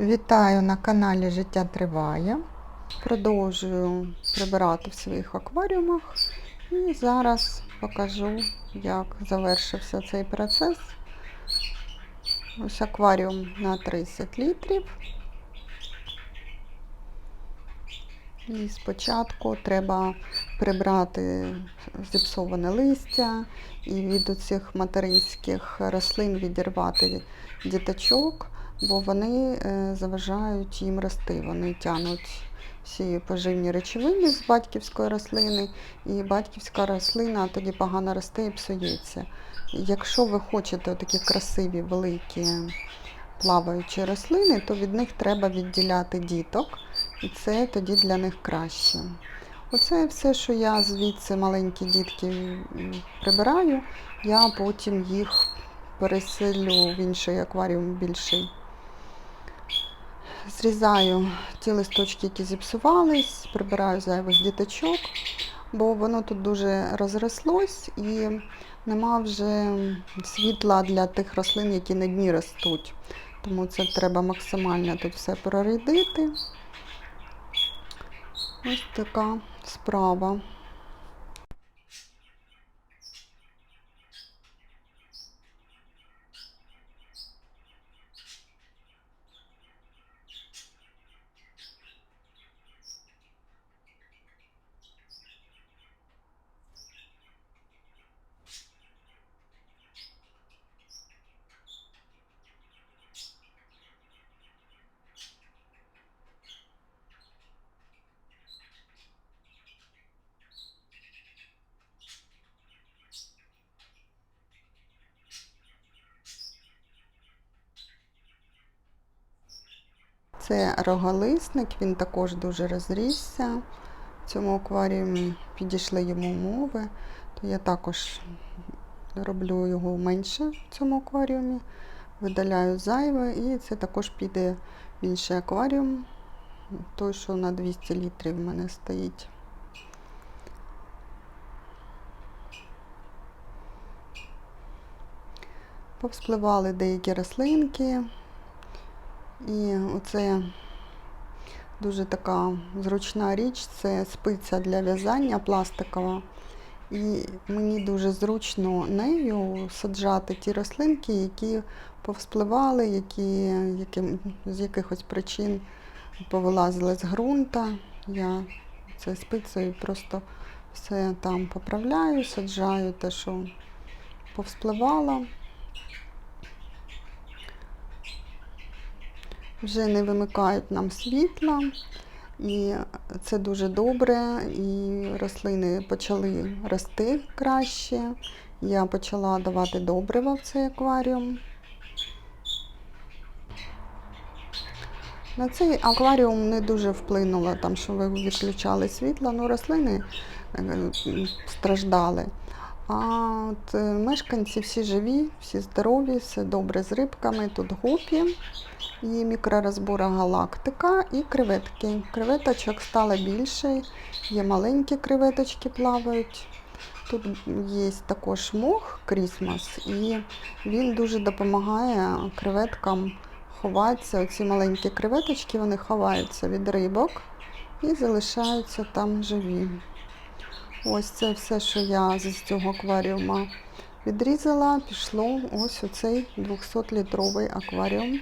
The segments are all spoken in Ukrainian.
Вітаю на каналі Життя Триває. Продовжую прибирати в своїх акваріумах. І зараз покажу, як завершився цей процес. Ось акваріум на 30 літрів. І спочатку треба прибрати зіпсоване листя і від оцих материнських рослин відірвати діточок, бо вони е, заважають їм рости. Вони тянуть всі поживні речовини з батьківської рослини, і батьківська рослина тоді погано росте і псується. Якщо ви хочете такі красиві, великі плаваючі рослини, то від них треба відділяти діток, і це тоді для них краще. Оце все, що я звідси маленькі дітки прибираю, я потім їх переселю в інший акваріум більший. Зрізаю ті листочки, які зіпсувались, прибираю зайвих діточок, бо воно тут дуже розрослось і нема вже світла для тих рослин, які на дні ростуть. Тому це треба максимально тут все прорядити. Ось така справа. Це роголисник, він також дуже розрісся. В цьому акваріумі підійшли йому умови, то я також роблю його менше в цьому акваріумі, видаляю зайве і це також піде в інший акваріум, той, що на 200 літрів в мене стоїть. Повспливали деякі рослинки. І оце дуже така зручна річ, це спиця для в'язання пластикова. І мені дуже зручно нею саджати ті рослинки, які повспливали, які, які з якихось причин повилазили з ґрунта. Я це спицею просто все там поправляю, саджаю те, що повспливало. Вже не вимикають нам світла, і це дуже добре. І рослини почали рости краще. Я почала давати добрива в цей акваріум. На цей акваріум не дуже вплинуло, там, що ви відключали світло, ну рослини е, страждали. А от е, мешканці всі живі, всі здорові, все добре з рибками. Тут гупі, і мікророзбора галактика і креветки. Креветочок стало більше, є маленькі креветочки плавають. Тут є також мох крісмас, і він дуже допомагає креветкам ховатися. Оці маленькі креветочки вони ховаються від рибок і залишаються там живі. Ось це все, що я з цього акваріума відрізала, пішло ось у цей 200-літровий акваріум.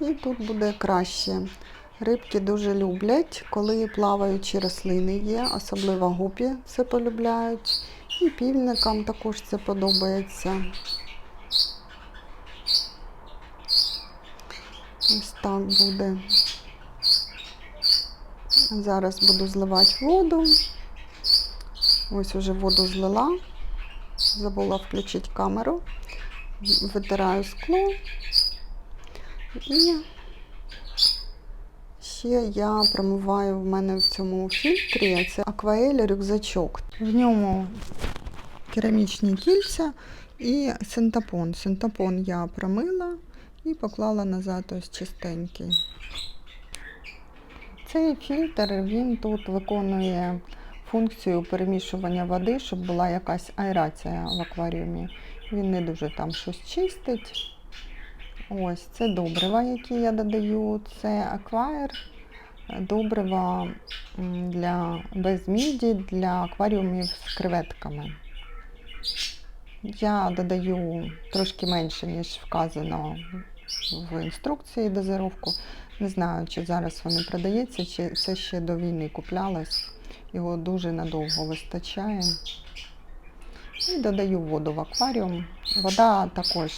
І тут буде краще. Рибки дуже люблять, коли плаваючі рослини є, особливо гупі це полюбляють. І півникам також це подобається. Ось так буде. Зараз буду зливати воду. Ось уже воду злила. Забула включити камеру. Витираю скло. І ще я промиваю в мене в цьому фільтрі. Це акваель рюкзачок. В ньому керамічні кільця і синтапон. Синтапон я промила і поклала назад ось чистенький. Цей фільтр він тут виконує функцію перемішування води, щоб була якась аерація в акваріумі. Він не дуже там щось чистить. Ось це добрива, які я додаю. Це акваєр, добрива для без міді для акваріумів з креветками. Я додаю трошки менше, ніж вказано в інструкції дозировку. Не знаю, чи зараз вони продається, чи це ще до війни куплялось. Його дуже надовго вистачає. І додаю воду в акваріум. Вода також,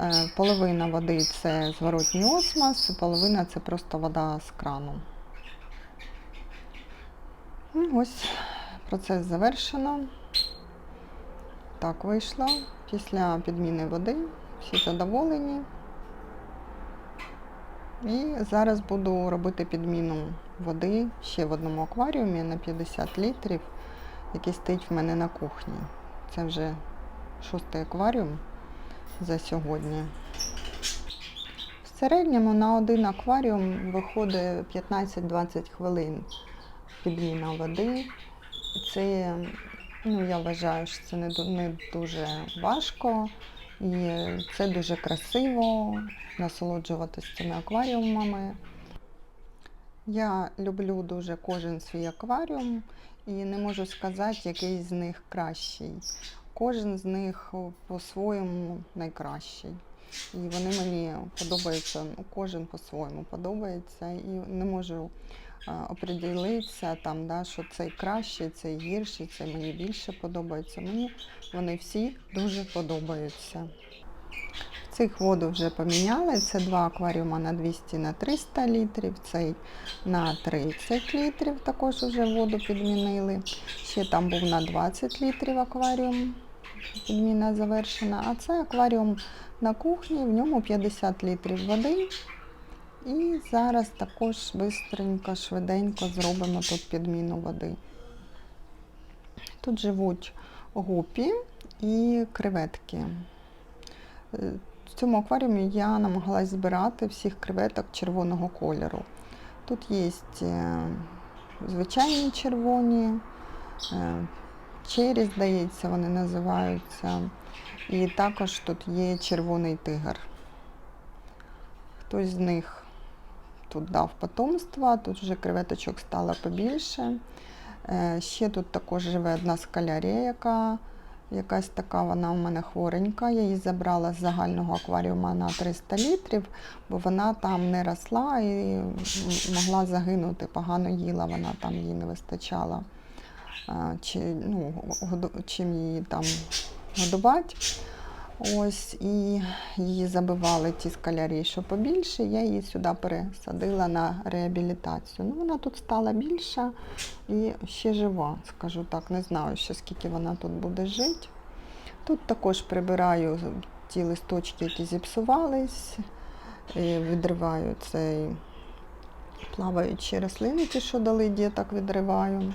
е, половина води це зворотній осмос, половина це просто вода з крану. Ось процес завершено. Так вийшло. Після підміни води всі задоволені. І зараз буду робити підміну води ще в одному акваріумі на 50 літрів, який стоїть в мене на кухні. Це вже шостий акваріум за сьогодні. В середньому на один акваріум виходить 15-20 хвилин підміна води. Це, ну, я вважаю, що це не, дуже важко і це дуже красиво насолоджуватися цими акваріумами. Я люблю дуже кожен свій акваріум і не можу сказати, який з них кращий. Кожен з них по-своєму найкращий. І вони мені подобаються, ну, кожен по-своєму подобається. І не можу оприділитися, там, да, що цей кращий, цей гірший, цей мені більше подобається. Мені вони всі дуже подобаються. Цих воду вже поміняли. Це два акваріума на 200 на 300 літрів, цей на 30 літрів також вже воду підмінили. Ще там був на 20 літрів акваріум. Підміна завершена. А це акваріум на кухні, в ньому 50 літрів води. І зараз також швидко, швиденько зробимо тут підміну води. Тут живуть гупі і креветки. В цьому акваріумі я намагалась збирати всіх креветок червоного кольору. Тут є е, звичайні червоні, е, чері, здається, вони називаються. І також тут є червоний тигр. Хтось з них тут дав потомство, тут вже креветочок стало побільше. Е, Ще тут також живе одна скалярія, яка якась така вона у мене хворенька. Я її забрала з загального акваріума на 300 літрів, бо вона там не росла і могла загинути. Погано їла, вона там їй не вистачало. Чи, ну, чим її там годувати. Ось і її забивали ті скалярі, що побільше. Я її сюди пересадила на реабілітацію. Ну, вона тут стала більша і ще жива, скажу так. Не знаю ще скільки вона тут буде жити. Тут також прибираю ті листочки, які зіпсувались, і відриваю цей плаваючі рослини, ті, що дали діток, відриваю.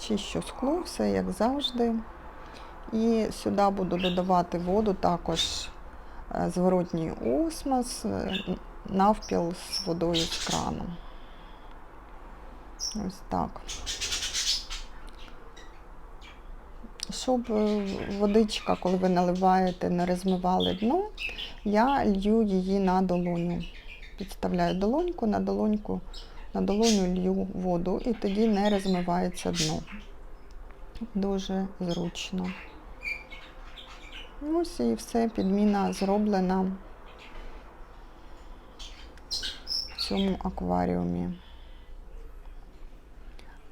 Чищу скло, все як завжди. І сюди буду додавати воду також е, зворотній осмос, е, навпіл з водою з крану. Ось так. Щоб е, водичка, коли ви наливаєте, не розмивали дно, я лью її на долоню. Підставляю долоньку, на долоньку, на долоню лью воду і тоді не розмивається дно. Дуже зручно. Ось і все, підміна зроблена в цьому акваріумі.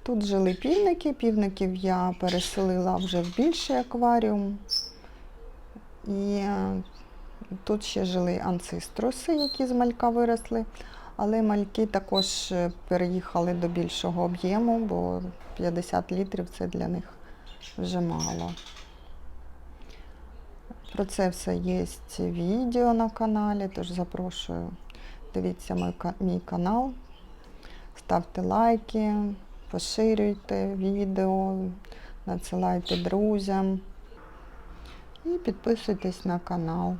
Тут жили півники, півників я переселила вже в більший акваріум. І е, тут ще жили анцистроси, які з малька виросли. Але мальки також е, переїхали до більшого об'єму, бо 50 літрів це для них вже мало. Про це все є відео на каналі, тож запрошую. Дивіться мій, мій канал, ставте лайки, поширюйте відео, надсилайте друзям і підписуйтесь на канал.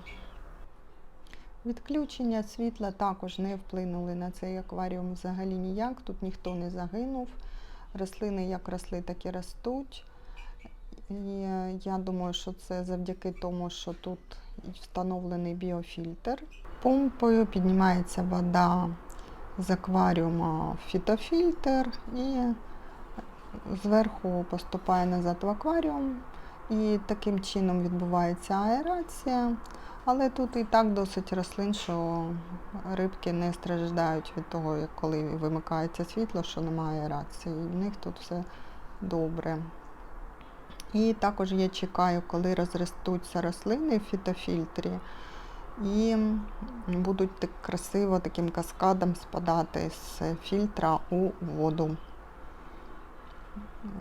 Відключення світла також не вплинули на цей акваріум взагалі ніяк. Тут ніхто не загинув. Рослини як росли, так і ростуть. І е, я думаю, що це завдяки тому, що тут встановлений біофільтр. помпою піднімається вода з акваріума в фітофільтр і зверху поступає назад в акваріум. І таким чином відбувається аерація. Але тут і так досить рослин, що рибки не страждають від того, коли вимикається світло, що немає аерації. І в них тут все добре. І також я чекаю, коли розростуться рослини в фітофільтрі і будуть так красиво таким каскадом спадати з фільтра у воду.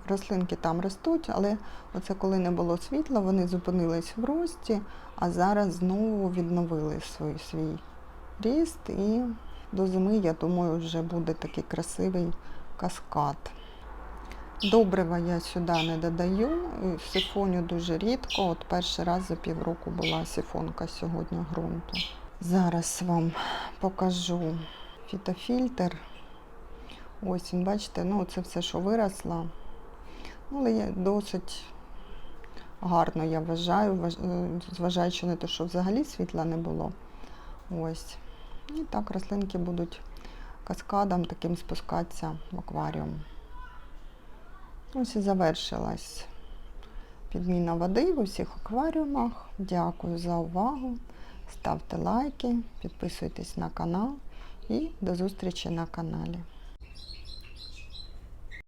Рослинки там ростуть, але оце коли не було світла, вони зупинились в рості, а зараз знову відновили свій, свій ріст і до зими, я думаю, вже буде такий красивий каскад. Добрива я сюди не додаю, сифоню дуже рідко. От перший раз за півроку була сифонка сьогодні ґрунту. Зараз вам покажу фітофільтр. Ось він, бачите, ну це все, що виросло. Ну, але досить гарно, я вважаю, е, зважаючи на те, що взагалі світла не було. Ось. І так рослинки будуть каскадом таким спускатися в акваріум. Ось і завершилась підміна води в усіх акваріумах. Дякую за увагу. Ставте лайки, підписуйтесь на канал і до зустрічі на каналі.